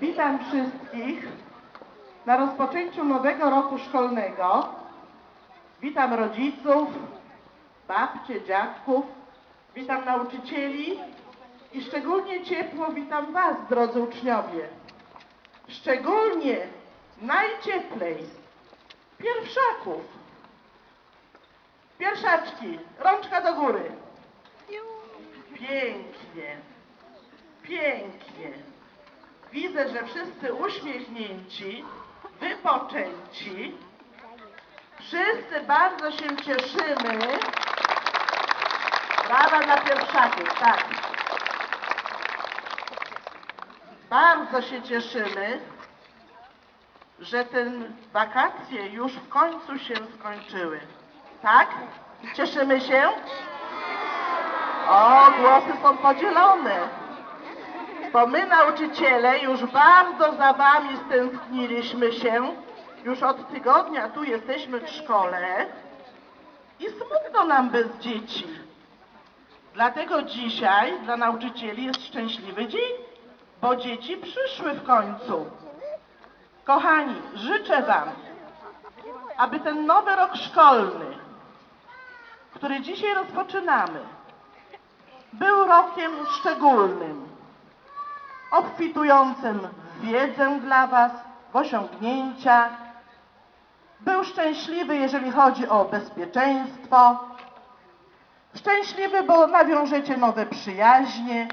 Witam wszystkich na rozpoczęciu nowego roku szkolnego. Witam rodziców, babcie, dziadków, witam nauczycieli i szczególnie ciepło witam Was, drodzy uczniowie. Szczególnie, najcieplej, pierwszaków. Pierwszaczki, rączka do góry. Pięknie, pięknie. Widzę, że wszyscy uśmiechnięci, wypoczęci. Wszyscy bardzo się cieszymy. Brawa dla pierwszaków, tak. Bardzo się cieszymy, że te wakacje już w końcu się skończyły. Tak? Cieszymy się? O, głosy są podzielone. Bo my nauczyciele już bardzo za wami stęskniliśmy się. Już od tygodnia tu jesteśmy w szkole i smutno nam bez dzieci. Dlatego dzisiaj dla nauczycieli jest szczęśliwy dzień, bo dzieci przyszły w końcu. Kochani, życzę wam, aby ten nowy rok szkolny, który dzisiaj rozpoczynamy, był rokiem szczególnym, obfitującym w wiedzę dla Was, w osiągnięcia. Był szczęśliwy, jeżeli chodzi o bezpieczeństwo. Szczęśliwy, bo nawiążecie nowe przyjaźnie.